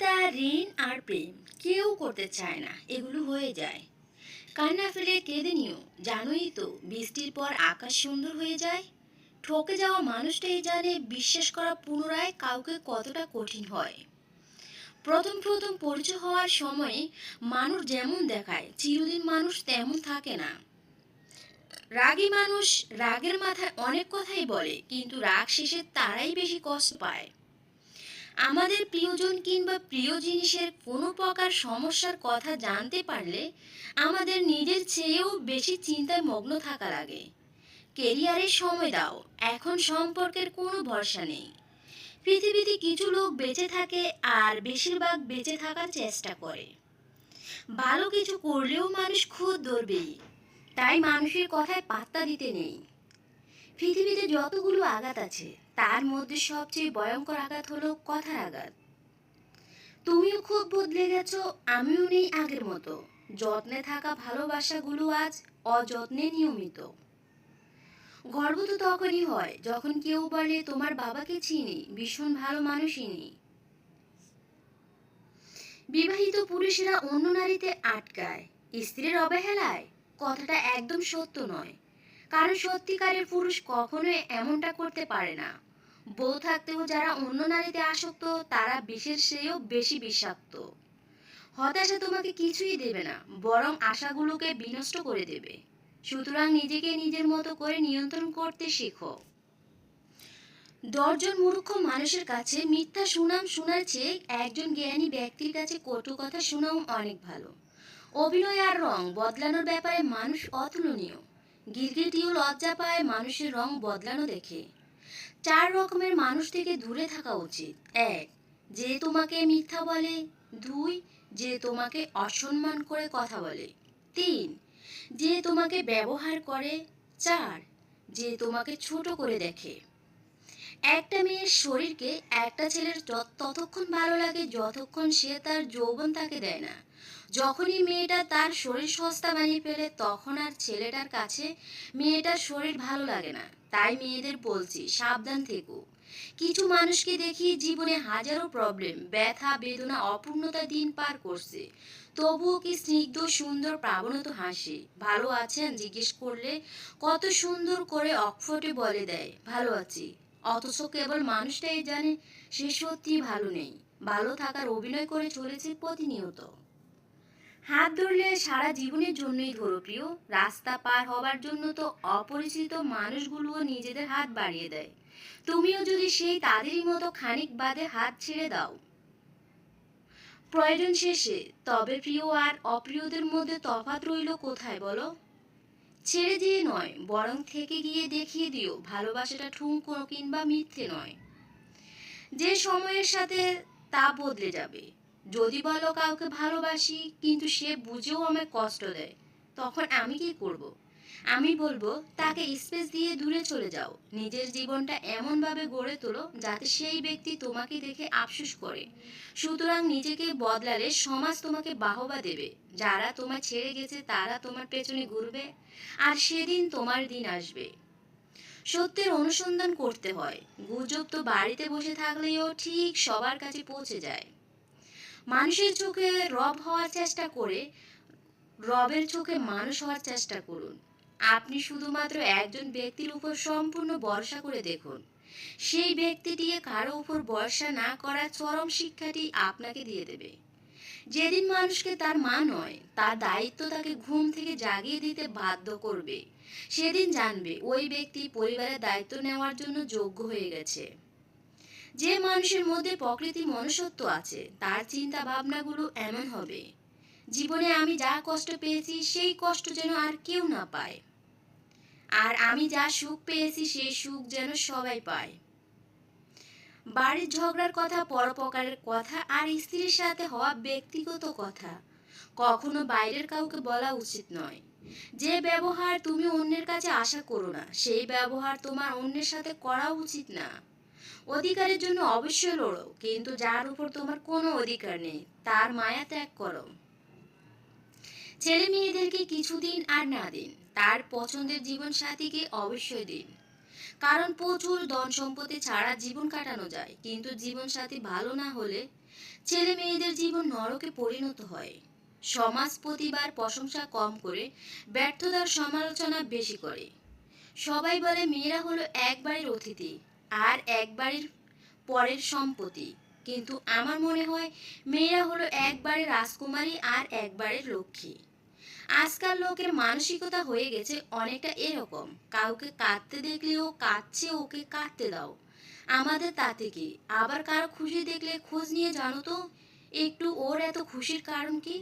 চিন্তা ঋণ আর প্রেম কেউ করতে চায় না, এগুলো হয়ে যায়। কান্না ফেলে কেঁদে নিও, জানোই তো বৃষ্টির পর আকাশ সুন্দর হয়ে যায়। ঠকে যাওয়া মানুষটাই জানে বিশ্বাস করা পুনরায় কাউকে কতটা কঠিন হয়। প্রথম প্রথম পরিচয় হওয়ার সময় মানুষ যেমন দেখায়, চিরদিন মানুষ তেমন থাকে না। রাগী মানুষ রাগের মাথায় অনেক কথাই বলে, কিন্তু রাগ শেষে তারাই বেশি কষ্ট পায়। আমাদের প্রিয়জন কিংবা প্রিয় জিনিসের কোনো প্রকার সমস্যার কথা জানতে পারলে আমাদের নিজের চেয়েও বেশি চিন্তায় মগ্ন থাকা লাগে। কেরিয়ারের সময় দাও, এখন সম্পর্কের কোনো ভরসা নেই। পৃথিবীতে কিছু লোক বেঁচে থাকে আর বেশিরভাগ বেঁচে থাকার চেষ্টা করে। ভালো কিছু করলেও মানুষ খুব ধরবেই, তাই মানুষের কথায় পাত্তা দিতে নেই। পৃথিবীতে যতগুলো আঘাত আছে, তার মধ্যে সবচেয়ে ভয়ঙ্কর আঘাত হলো কথার আঘাত। তুমিও খুব বদলে গেছো, আমিও নেই আগের মতো। যত্নে থাকা ভালোবাসাগুলো আজ অযত্নে নিয়মিত। গর্ব তো তখনই হয় যখন কেউ বলে, তোমার বাবাকে চিনি, ভীষণ ভালো মানুষই নেই বিবাহিত পুরুষেরা অন্য নারীতে আটকায়, স্ত্রীর অবহেলায়। কথাটা একদম সত্য নয়। কারণ সত্যিকারের পুরুষ কখনোই এমনটা করতে পারে না। বউ থাকতেও যারা অন্য নারীতে আসক্ত, তারা বিশেষ চেয়েও বেশি বিষাক্ত। হতাশা তোমাকে কিছুই দেবে না, বরং আশাগুলোকে বিনষ্ট করে দেবে। সুতরাং নিজেকে নিজের মতো করে নিয়ন্ত্রণ করতে শেখো। দশজন মূর্খ মানুষের কাছে মিথ্যা সুনাম শোনার চেয়ে একজন জ্ঞানী ব্যক্তির কাছে কটু কথা শোনাও অনেক ভালো। অভিনয় আর রং বদলানোর ব্যাপারে মানুষ অতুলনীয়। গিরগিটিও লজ্জা পায় মানুষের রং বদলানো দেখে। চার রকমের মানুষ থেকে দূরে থাকা উচিত। এক, যে তোমাকে মিথ্যা বলে। দুই, যে তোমাকে অসম্মান করে কথা বলে। তিন, যে তোমাকে ব্যবহার করে। চার, যে তোমাকে ছোট করে দেখে। একটা মেয়ের শরীরকে একটা ছেলের ততক্ষণ ভালো লাগে, যতক্ষণ সে তার যৌবন তাকে দেয় না। যখনই মেয়েটা তার শরীর সস্তা বানিয়ে ফেলে, তখন আর ছেলেটার কাছে মেয়েটার শরীর ভালো লাগে না। তাই মেয়েদের বলছি, সাবধান থেকো। কিছু মানুষকে দেখি জীবনে হাজারো প্রবলেম ব্যথা, বেদনা, অপূর্ণতা দিন পার করছে। তবুও কি স্নিগ্ধ, সুন্দর প্রাবণত হাসি? ভালো আছেন? জিজ্ঞেস করলে কত সুন্দর করে অকফটে বলে দেয়। ভালো আছি। অথচ কেবল মানুষটাই জানে সে সত্যি ভালো নেই, ভালো থাকার অভিনয় করে চলেছে প্রতিনিয়ত। হাত ধরলে সারা জীবনের জন্যই ধরো প্রিয় রাস্তা পার হবার জন্য তো অপরিচিত মানুষগুলোও নিজেদের হাত বাড়িয়ে দেয়। তুমিও যদি সেই তাদেরই মতো খানিক বাদে হাত ছেড়ে দাও। প্রয়োজন শেষে, তবে প্রিয় আর অপ্রিয়দের মধ্যে তফাৎ রইল কোথায় বলো? ছেড়ে দিয়ে নয়, বরং থেকে গিয়ে দেখিয়ে দিও, ভালোবাসাটা ঠুঙ্কো কিংবা মিথ্যে নয় যে সময়ের সাথে তা বদলে যাবে যদি বলো কাউকে ভালোবাসি, কিন্তু সে বুঝেও আমায় কষ্ট দেয়, তখন আমি কি করব। আমি বলব, তাকে স্পেস দিয়ে দূরে চলে যাও। নিজের জীবনটা এমনভাবে গড়ে তোলো যাতে সেই ব্যক্তি তোমাকে দেখে আফসোস করে। সুতরাং নিজেকে বদলালে সমাজ তোমাকে বাহবা দেবে। যারা তোমার ছেড়ে গেছে, তারা তোমার পেছনে ঘুরবে আর সেদিন তোমার দিন আসবে। সত্যের অনুসন্ধান করতে হয়। গুজব তো বাড়িতে বসে থাকলেও ঠিক সবার কাছে পৌঁছে যায়। মানুষের চোখে রব হওয়ার চেষ্টা করে, রবের চোখে মানুষ হওয়ার চেষ্টা করুন। আপনি শুধুমাত্র একজন ব্যক্তির উপর সম্পূর্ণ ভরসা করে দেখুন। সেই ব্যক্তিটি কারও উপর ভরসা না করার চরম শিক্ষাটি আপনাকে দিয়ে দেবে। যেদিন মানুষকে তার মা নয়, তার দায়িত্ব তাকে ঘুম থেকে জাগিয়ে দিতে বাধ্য করবে। সেদিন জানবে ওই ব্যক্তি পরিবারের দায়িত্ব নেওয়ার জন্য যোগ্য হয়ে গেছে। যে মানুষের মধ্যে প্রকৃতি মনুষ্যত্ব আছে, তার চিন্তা ভাবনাগুলো এমন হবে। জীবনে আমি যা কষ্ট পেয়েছি, সেই কষ্ট যেন আর কেউ না পায়। আর আমি যা সুখ পেয়েছি সেই সুখ যেন সবাই পায়। বাড়ির ঝগড়ার কথা, পরোপকারের কথা আর স্ত্রীর সাথে হওয়া ব্যক্তিগত কথা কখনো বাইরের কাউকে বলা উচিত নয়। যে ব্যবহার তুমি অন্যের কাছে আশা করো না, সেই ব্যবহার তোমার অন্যের সাথে করা উচিত না। অধিকারের জন্য অবশ্যই লড়ো, কিন্তু যার উপর তোমার কোনো অধিকার নেই, তার মায়া ত্যাগ করো। ছেলে মেয়েদেরকে কিছুদিন আর না দিন। তার পছন্দের জীবন সাথীকে অবশ্যই দিন। কারণ প্রচুর ধন সম্পত্তি ছাড়া জীবন কাটানো যায়, কিন্তু জীবনসাথী ভালো না হলে ছেলে মেয়েদের জীবন নরকে পরিণত হয়। সমাজ প্রতিবার প্রশংসা কম করে ব্যর্থতার সমালোচনা বেশি করে। সবাই বলে মেয়েরা হলো এক বাড়ির অতিথি আর এক বাড়ির পরের সম্পত্তি, কিন্তু আমার মনে হয় মেয়েরা হলো এক বাড়ির রাজকুমারী আর এক বাড়ির লক্ষ্মী। আজকাল লোকের মানসিকতা হয়ে গেছে অনেকটা এরকম। কাউকে কাঁদতে দেখলেও কাঁদছে, ওকে কাঁদতে দাও। আমাদের তাতে কি? আবার কারও খুশি দেখলে খোঁজ নিয়ে জানো তো? একটু ওর এত খুশির কারণ কি?